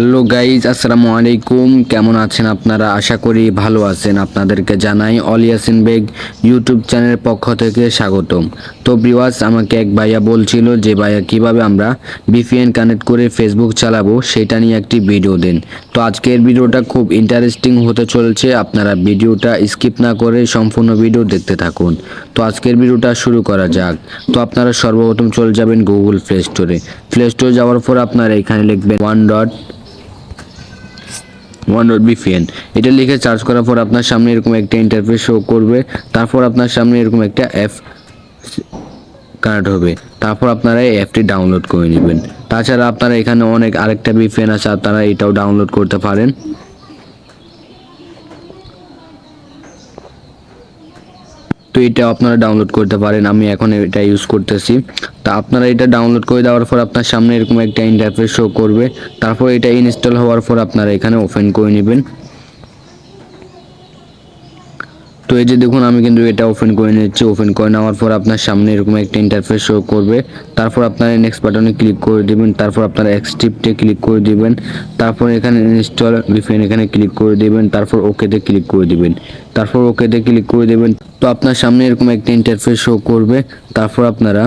Hello guys, আসসালামু আলাইকুম। কেমন আছেন আপনারা? আশা করি ভালো আছেন। আপনাদেরকে জানাই অল ইয়াসিন বেগ ইউটিউব চ্যানেলের পক্ষ থেকে স্বাগতম। তো ব্রিওয়াস আমাকে এক ভাইয়া বলছিল যে, ভাইয়া, কীভাবে আমরা বিপিএন কানেক্ট করে ফেসবুক চালাবো সেটা নিয়ে একটি ভিডিও দেন। তো আজকের ভিডিওটা খুব ইন্টারেস্টিং হতে চলেছে। আপনারা ভিডিওটা স্কিপ না করে সম্পূর্ণ ভিডিও দেখতে থাকুন। তো আজকের ভিডিওটা শুরু করা যাক। তো আপনারা সর্বপ্রথম চলে যাবেন গুগল প্লে স্টোরে প্লে স্টোরে যাওয়ার পর আপনারা এখানে লিখবেন one dot one dot VPN এটা লিখে চার্জ করার পর আপনার সামনে এরকম একটা ইন্টারফেস শো করবে, তারপর আপনার সামনে এরকম একটা অ্যাপ কার্ড হবে। তারপর আপনারা এই অ্যাপটি ডাউনলোড করে নেবেন। তাছাড়া আপনারা এখানে অনেক আরেকটা বিপিএন আছে আপনারা এটাও ডাউনলোড করতে পারেন। এটা আপনারা ডাউনলোড করতে পারেন, আমি এখন এটা ইউজ করতেছি। তা আপনারা এটা ডাউনলোড করে দেওয়ার পর আপনার সামনে এরকম একটা ইন্টারফেস শো করবে, তারপর এটা ইনস্টল হওয়ার পর আপনারা এখানে ওপেন করে নেবেন। তো এই যে দেখুন, আমি কিন্তু এটা ওপেন করে নিচ্ছি। ওপেন করে নেওয়ার পর আপনার সামনে এরকম একটা ইন্টারফেস শো করবে। তারপর আপনারা নেক্সট বাটনে ক্লিক করে দিবেন। তারপর আপনারা এক্সটিপটে ক্লিক করে দিবেন। তারপর এখানে ইনস্টল ভিপিএন এখানে ক্লিক করে দিবেন। তারপর ওকেতে ক্লিক করে দিবেন। তারপর ওকেতে ক্লিক করে দেবেন। তো আপনার সামনে এরকম একটা ইন্টারফেস শো করবে। তারপর আপনারা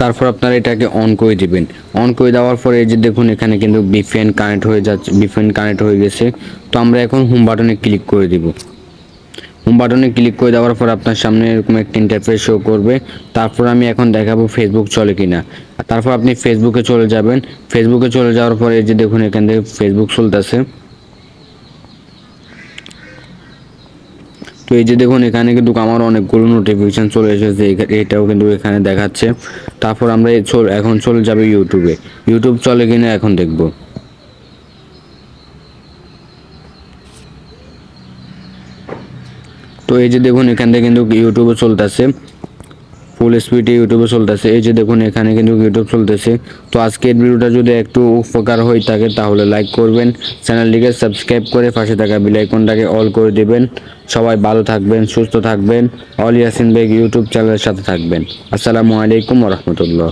তারপর আপনারা এটাকে অন করে দিবেন। অন করে দেওয়ার পরে এই যে দেখুন, এখানে কিন্তু বিপিএন কানেক্ট হয়ে যাচ্ছে বিপিএন কানেক্ট হয়ে গেছে। তো আমরা এখন হোম বাটনে ক্লিক করে দিব। বাটনে ক্লিক করে দেওয়ার পর আপনার সামনে এরকম একটা ইন্টারফেস শো করবে। তারপর আমি এখন দেখাবো ফেসবুক চলে কিনা। তারপর আপনি ফেসবুকে চলে যাবেন। ফেসবুকে চলে যাওয়ার পরে যে দেখুন, এখান থেকে ফেসবুক চলতেছে। তো এই যে দেখুন, এখানে কিন্তু আমার অনেকগুলো নোটিফিকেশান চলে এসেছে। এটাও কিন্তু এখানে দেখাচ্ছে। তারপর আমরা এখন চলে যাবে ইউটিউবে ইউটিউব চলে কিনা এখন দেখব। তো এই যে দেখুন, এখান থেকে কিন্তু ইউটিউবে চলতেছে। ফুল স্পিডে ইউটিউবে চলতেছে। এই যে দেখুন, এখানে কিন্তু ইউটিউব চলতেছে। তো আজকের ভিডিওটা যদি একটু উপকার হয়ে থাকে, তাহলে লাইক করবেন। চ্যানেলটিকে সাবস্ক্রাইব করে পাশে থাকা বেলাইকনটাকে অল করে দিবেন। সবাই ভালো থাকবেন, সুস্থ থাকবেন। অল ইয়াসিন বেগ ইউটিউব চ্যানেলের সাথে থাকবেন। আসসালামু আলাইকুম রহমতুল্লাহ।